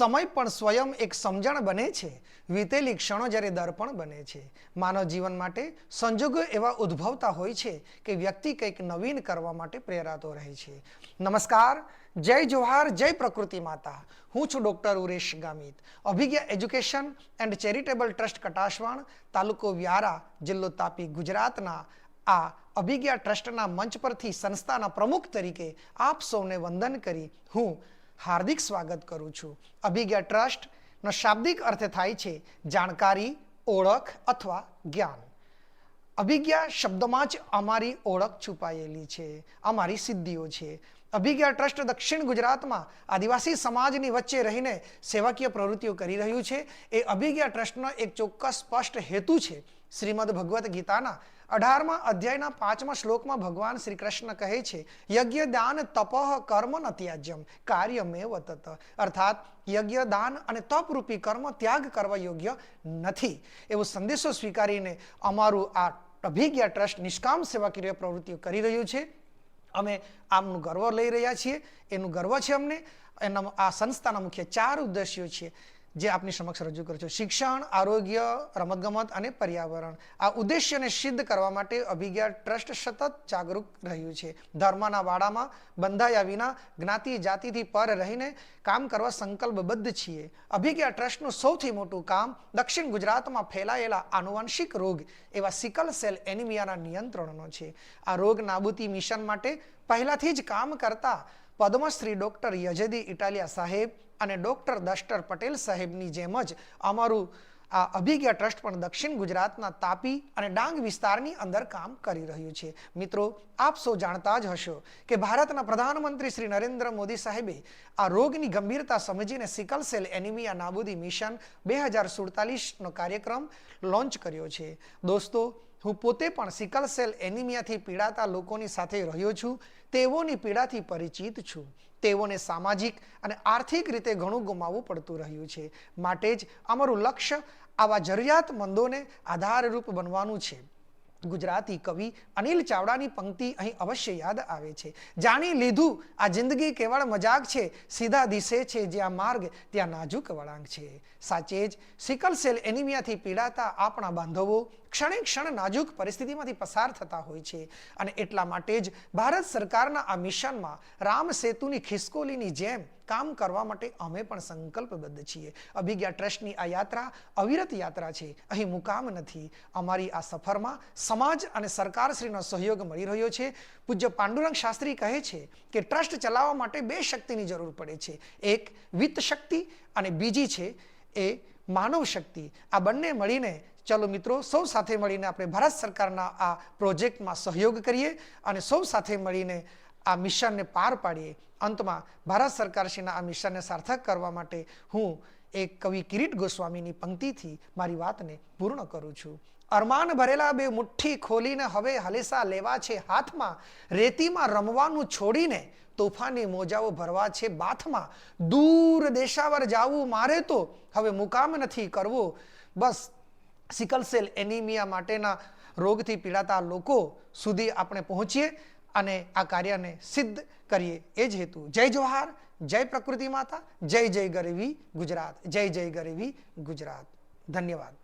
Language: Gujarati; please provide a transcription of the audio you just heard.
સમય પણ સ્વયં એક સમજણ બને છે. વીતેલી ક્ષણો જ્યારે દર્પણ બને છે. માનવ જીવન માટે સંજોગો એવા ઉદ્ભવતા હોય છે કે વ્યક્તિ કંઈક નવીન કરવા માટે પ્રેરાતો રહે છે. નમસ્કાર, જય જોહાર, જય પ્રકૃતિ માતા. હું છું doctor Uresh Gamit. Abhigya education and charitable trust Katashvan તાલુકો વ્યારા, જિલ્લો તાપી, ગુજરાતના આ અભિજ્ઞા ટ્રસ્ટના મંચ પરથી સંસ્થાના પ્રમુખ તરીકે આપ સૌને વંદન કરી હું હાર્દિક સ્વાગત કરું છું. અભિજ્ઞા ટ્રસ્ટનો શાબ્દિક અર્થ થાય છે જાણકારી, ઓળખ અથવા જ્ઞાન. અભિજ્ઞા શબ્દમાં જ અમારી ઓળખ છુપાયેલી છે, અમારી સિદ્ધિઓ છે. અભિજ્ઞા ટ્રસ્ટ દક્ષિણ ગુજરાતમાં આદિવાસી સમાજની વચ્ચે રહીને સેવાકીય પ્રવૃત્તિઓ કરી રહ્યું છે. એ અભિજ્ઞા ટ્રસ્ટનો એક ચોક્કસ સ્પષ્ટ હેતુ છે શ્રીમદ ભગવદ્ ગીતાના અઢારમા અધ્યાયના પાંચમા શ્લોકમાં ભગવાન શ્રી કૃષ્ણ કહે છે, યજ્ઞ દાન તપઃ કર્મ ન ત્યાજ્યમ કાર્યમેવ તત. અર્થાત, યજ્ઞ દાન અને તપરૂપી કર્મ ત્યાગ કરવા યોગ્ય નથી. એવો સંદેશો સ્વીકારીને અમારું આ અભિજ્ઞા ટ્રસ્ટ નિષ્કામ સેવાકીય પ્રવૃત્તિઓ કરી રહ્યું છે. અમે આમનું ગર્વ લઈ રહ્યા છીએ. એનું ગર્વ છે અમને. એના આ સંસ્થાના મુખ્ય ચાર ઉદ્દેશ્યો છે. જે આપની સમક્ષ રજૂ કરું છું. શિક્ષણ, આરોગ્ય, રમતગમત અને પર્યાવરણ. આ ઉદ્દેશ્યને સિદ્ધ કરવા માટે અભિજ્ઞા ટ્રસ્ટ સતત જાગૃત રહ્યું છે. ધર્મના વાડામાં બંધાયા વિના જ્ઞાતિ જાતિથી પર રહીને કામ કરવા સંકલ્પબદ્ધ છીએ. અભિજ્ઞા ટ્રસ્ટનું સૌથી મોટું કામ દક્ષિણ ગુજરાતમાં ફેલાયેલા આનુવંશિક રોગ એવા સિકલ સેલ એનિમિયાના નિયંત્રણનો છે. આ રોગ નાબૂદી મિશન માટે પહેલાથી જ કામ કરતા પદ્મશ્રી ડૉક્ટર યજદી ઇટાલિયા સાહેબ અને ડૉક્ટર દસ્ટર પટેલ સાહેબની જેમ જ અમારું આ અભિજ્ઞા ટ્રસ્ટ પણ દક્ષિણ ગુજરાતના તાપી અને ડાંગ વિસ્તારની અંદર કામ કરી રહ્યું છે. મિત્રો, આપ સૌ જાણતા જ હશો કે ભારતના પ્રધાનમંત્રી શ્રી નરેન્દ્ર મોદી સાહેબે આ રોગની ગંભીરતા સમજીને સિકલ સેલ એનિમિયા નાબૂદી મિશન બે હજાર સુડતાલીસનો કાર્યક્રમ લોન્ચ કર્યો છે. દોસ્તો હું પોતે પણ સિકલ સેલ એનિમિયાથી પીડાતા લોકોની સાથે રહ્યો છું, તેઓની પીડાથી પરિચિત છું. તેઓને સામાજિક અને આર્થિક રીતે ઘણું ગુમાવવું પડતું રહ્યું છે. માટે જ અમારું લક્ષ્ય આવા જરૂરિયાતમંદોને આધારરૂપ બનવાનું છે. ગુજરાતી કવિ અનિલ ચાવડાની પંક્તિ અહીં અવશ્ય યાદ આવે છે. જાણી લીધું, આ જિંદગી કેવળ મજાક છે, સીધા દિશે છે જ્યાં માર્ગ ત્યાં નાજુક વળાંક છે. સાચે જ, સિકલ સેલ એનિમિયાથી પીડાતા આપણા બાંધવો ક્ષણે ક્ષણ નાજુક પરિસ્થિતિમાંથી પસાર થતા હોય છે. અને એટલા માટે જ ભારત સરકારના આ મિશનમાં રામ સેતુની ખિસકોલીની જેમ કામ કરવા માટે અમે પણ સંકલ્પબદ્ધ છીએ. અભિજ્ઞા ટ્રસ્ટની આ યાત્રા અવિરત યાત્રા છે. અહીં મુકામ નથી. અમારી આ સફરમાં સમાજ અને સરકારશ્રીનો સહયોગ મળી રહ્યો છે. પૂજ્ય પાંડુરંગ શાસ્ત્રી કહે છે કે ટ્રસ્ટ ચલાવવા માટે બે શક્તિની જરૂર પડે છે. એક વિત્ત શક્તિ અને બીજી છે એ માનવ શક્તિ. આ બંને મળીને ચાલો મિત્રો, સૌ સાથે મળીને આપણે ભારત સરકારના આ પ્રોજેક્ટમાં સહયોગ કરીએ અને સૌ સાથે મળીને આ મિશનને પાર પાડીએ, અંતમાં ભારત સરકારશ્રીના આ મિશનને સાર્થક કરવા માટે હું એક કવિ કિરીટ ગોસ્વામીની પંક્તિથી મારી વાતને પૂર્ણ કરું છું. અરમાન ભરેલા બે મુઠ્ઠી ખોલીને હવે હલેસા લેવા છે હાથમાં, રેતીમાં રમવાનું છોડીને તોફાની મોજાઓ ભરવા છે બાથમાં. દૂર દેશાવર જાવું મારે તો હવે મુકામ નથી કરવો. બસ સિકલ સેલ એનિમિયા માટેના રોગથી પીડાતા લોકો સુધી આપણે પહોંચીએ. અને આ કાર્યને સિદ્ધ કરીએ. એ જ હેતુ. જય જોહાર જય પ્રકૃતિ માતા, જય જય ગરવી ગુજરાત, જય જય ગરવી ગુજરાત. ધન્યવાદ.